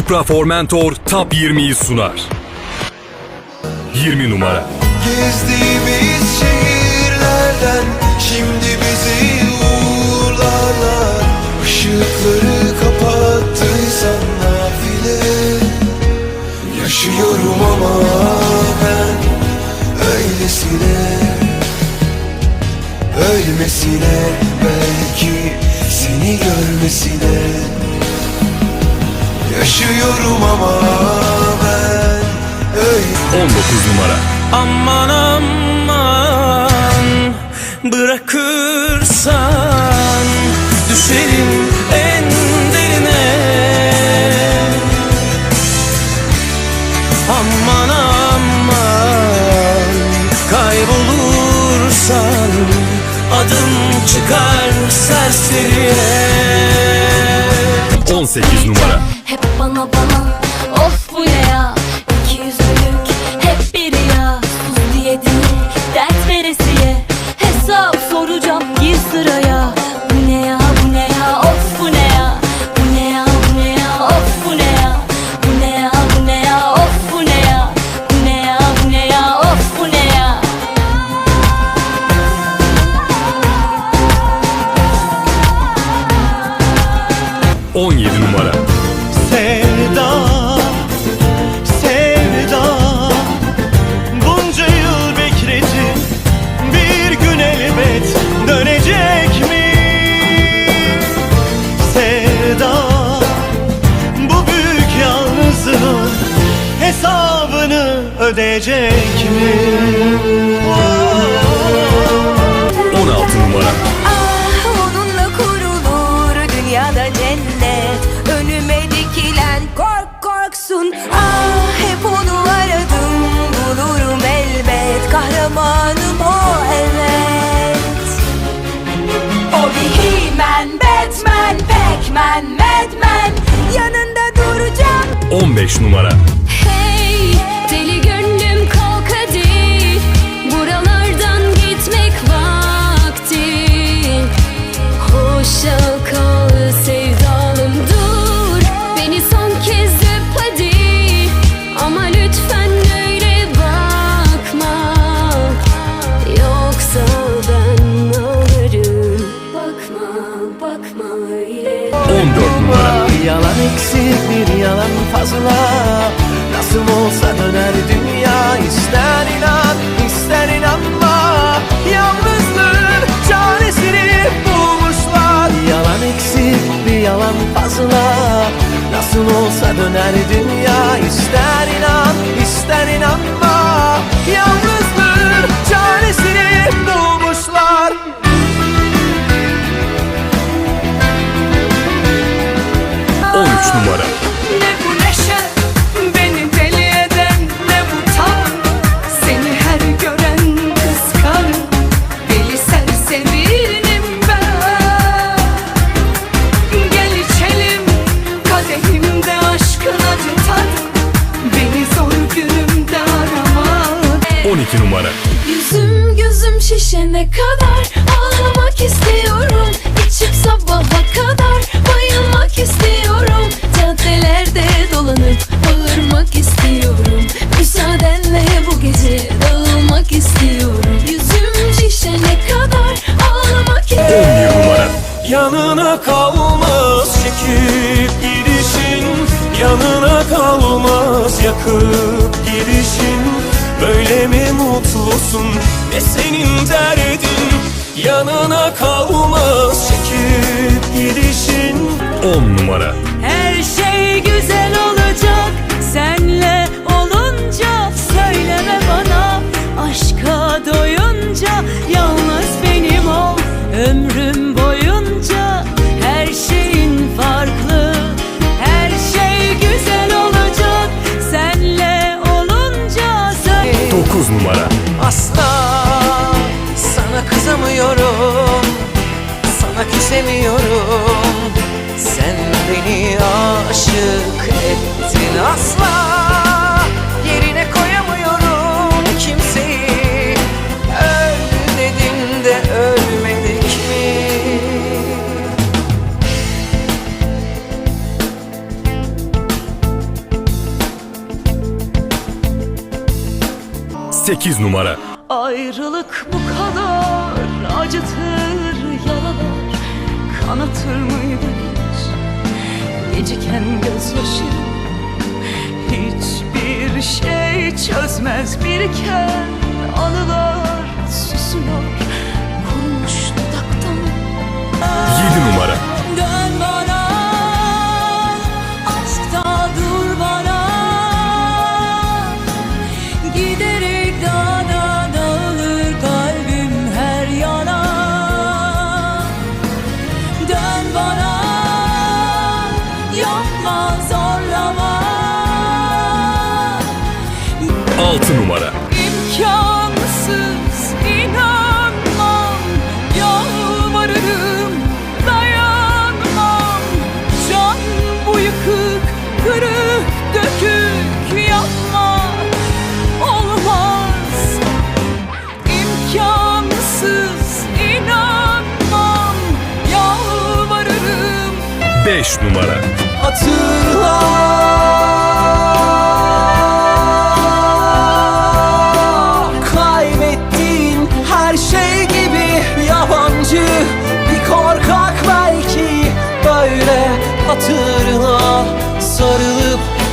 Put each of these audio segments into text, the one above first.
Cupra Formentor Top 20'yi sunar. 20 numara. Gezdiğimiz şehirlerden şimdi bizi uğurlarlar Işıkları kapattıysan nafile Yaşıyorum ama ben öylesine Ölmesine belki seni görmesine Yaşıyorum ama ben öyle 19 numara. Aman aman bırakırsan düşerim en derine Aman aman kaybolursan adım çıkar serseriye 18 numara. Bana bana. Of bu ne ya? İki yüzlülük hep biri ya. Sus diye değil dert veresiye. Hesap soracağım gir sıraya. Bu ne ya bu ne ya? Of bu ne ya? Bu ne ya bu ne ya? Of bu ne ya? Bu ne ya bu ne ya? Of bu ne ya? Bu ne ya bu ne ya? Of bu ne ya? 17 numara. Ödeyecek mi? 16 numara. Ah onunla kurulur dünyada cennet Önüme dikilen kork korksun Ah hep onu aradım bulurum elbet Kahramanım o evet O bir He-Man, Batman, Pac-Man, Madman Yanında duracağım 15 numara. Şişene kadar Ağlamak istiyorum. İçip sabaha kadar Bayılmak istiyorum. Caddelerde dolanıp Bağırmak istiyorum. Müsaadenle bu gece Dağılmak istiyorum. Yüzüm şişene kadar Ağlamak 11 numara. Yanına kalmaz çekip gidişin. Yanına kalmaz yakıp gidişin. Böyle mi mutlusun ne senin derdin Yanına kalmaz çekip gidişin 10 numara. Her şey güzel olacak istemiyorum Sen beni aşık ettin asla. Yerine koyamıyorum kimseyi. Öl dedim de ölmedik mi? Sekiz numara. Ayrılık bu kadar acıtır. Kanatır mıydı hiç? Geciken gözyaşı Hiçbir şey çözmez. Biriken Anılar susuyor. Kurumuş dudaktan. 7 numara 6 numara. İmkansız inanmam Yalvarırım dayanmam. Can bu yıkık kırık dökük yapma. Olmaz. İmkansız inanmam Yalvarırım. 5 numara. Hatırla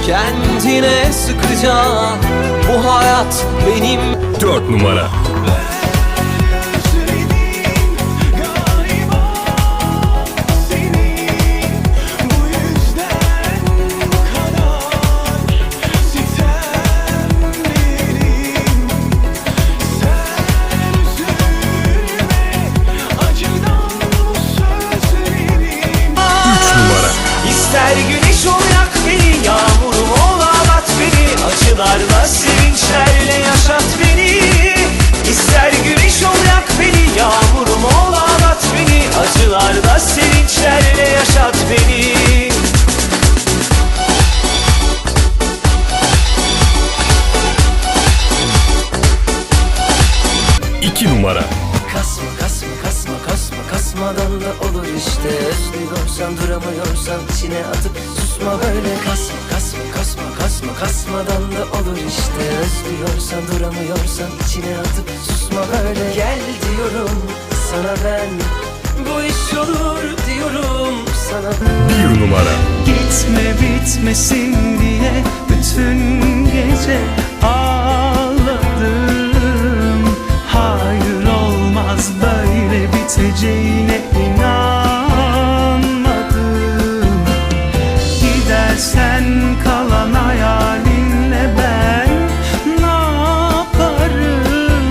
kendine sıkıca Bu hayat benim. 4 numara Kasma kasma kasma kasma kasmadan da olur işte. Özlüyorsan duramıyorsan içine atıp susma böyle. Kasma kasma kasma kasma kasmadan da olur işte. Özlüyorsan duramıyorsan içine atıp susma böyle. Gel diyorum sana ben bu iş olur diyorum sana ben. 1 numara. Gitme bitmesin diye bütün gece ağladım. Hayır olmaz böyle biteceğine inanmadım Gidersen kalan hayalinle ben ne yaparım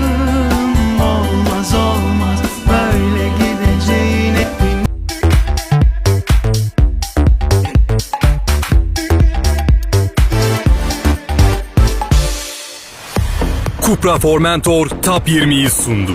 Olmaz olmaz böyle gideceğine inan Cupra Formentor Top 20'yi sundu.